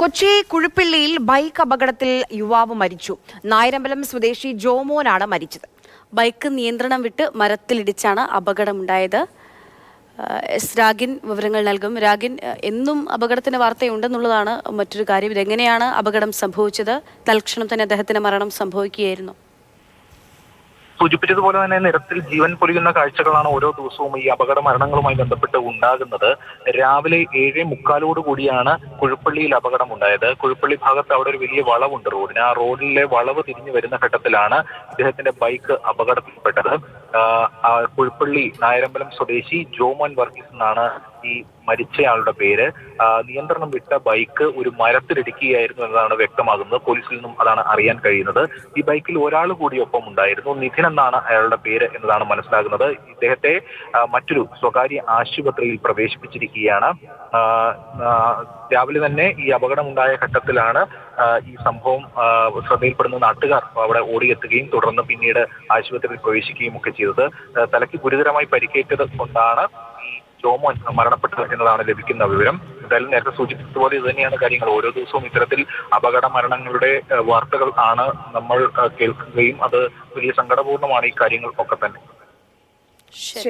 Kochi കുഴുപ്പിള്ളിയിൽ bike അപകടത്തിൽ യുവാവ് മരിച്ചു. നായരമ്പലം സ്വദേശി ജോമോനാണ് മരിച്ചത്. ബൈക്ക് നിയന്ത്രണം വിട്ട് മരത്തിലിടിച്ചാണ് അപകടമുണ്ടായത്. എസ് രാഗിൻ വിവരങ്ങൾ നൽകും. രാഗിൻ എന്നും അപകടത്തിന് വാർത്തയുണ്ടെന്നുള്ളതാണ് മറ്റൊരു കാര്യം. ഇതെങ്ങനെയാണ് അപകടം സംഭവിച്ചത്? തൽക്ഷണം തന്നെ അദ്ദേഹത്തിന് മരണം സംഭവിക്കുകയായിരുന്നു. സൂചിപ്പിച്ചതുപോലെ തന്നെ നിരത്തിൽ ജീവൻ പൊലിയുന്ന കാഴ്ചകളാണ് ഓരോ ദിവസവും ഈ അപകട മരണങ്ങളുമായി ബന്ധപ്പെട്ട് ഉണ്ടാകുന്നത്. രാവിലെ ഏഴേ മുക്കാലോട് കൂടിയാണ് കുഴുപ്പള്ളിയിൽ അപകടം ഉണ്ടായത് കുഴുപ്പള്ളി ഭാഗത്ത് അവിടെ ഒരു വലിയ വളവുണ്ട് റോഡിന്. ആ റോഡിലെ വളവ് തിരിഞ്ഞു വരുന്ന ഘട്ടത്തിലാണ് ഇദ്ദേഹത്തിന്റെ ബൈക്ക് അപകടത്തിൽപ്പെട്ടത്. കുഴുപ്പള്ളി നായരമ്പലം സ്വദേശി ജോമോൻ വർഗീസ് എന്നാണ് ഈ മരിച്ചയാളുടെ പേര് നിയന്ത്രണം വിട്ട ബൈക്ക് ഒരു മരത്തിലിടിക്കുകയായിരുന്നു എന്നതാണ് വ്യക്തമാകുന്നത്. പോലീസിൽ നിന്നും അതാണ് അറിയാൻ കഴിയുന്നത്. ഈ ബൈക്കിൽ ഒരാൾ കൂടി ഒപ്പം ഉണ്ടായിരുന്നു. നിധിൻ എന്നാണ് അയാളുടെ പേര് എന്നതാണ് മനസ്സിലാകുന്നത്. ഇദ്ദേഹത്തെ മറ്റൊരു സ്വകാര്യ ആശുപത്രിയിൽ പ്രവേശിപ്പിച്ചിരിക്കുകയാണ്. രാവിലെ തന്നെ ഈ അപകടമുണ്ടായ ഘട്ടത്തിലാണ് ഈ സംഭവം ശ്രദ്ധയിൽപ്പെടുന്ന നാട്ടുകാർ അവിടെ ഓടിയെത്തുകയും തുടർന്ന് പിന്നീട് ആശുപത്രിയിൽ പ്രവേശിക്കുകയും ഒക്കെ ചെയ്തത്. തലയ്ക്ക് ഗുരുതരമായി പരിക്കേറ്റത് കൊണ്ടാണ് ജോമോൻ മരണപ്പെട്ടത് എന്നതാണ് ലഭിക്കുന്ന വിവരം. എന്തായാലും നേരത്തെ സൂചിപ്പിച്ചതുപോലെ ഇത് തന്നെയാണ് കാര്യങ്ങൾ. ഓരോ ദിവസവും ഇത്തരത്തിൽ അപകട മരണങ്ങളുടെ വാർത്തകൾ ആണ് നമ്മൾ കേൾക്കുകയും അത് വലിയ സങ്കടപൂർണമാണ് ഈ കാര്യങ്ങൾക്കൊക്കെ തന്നെ. ശരി.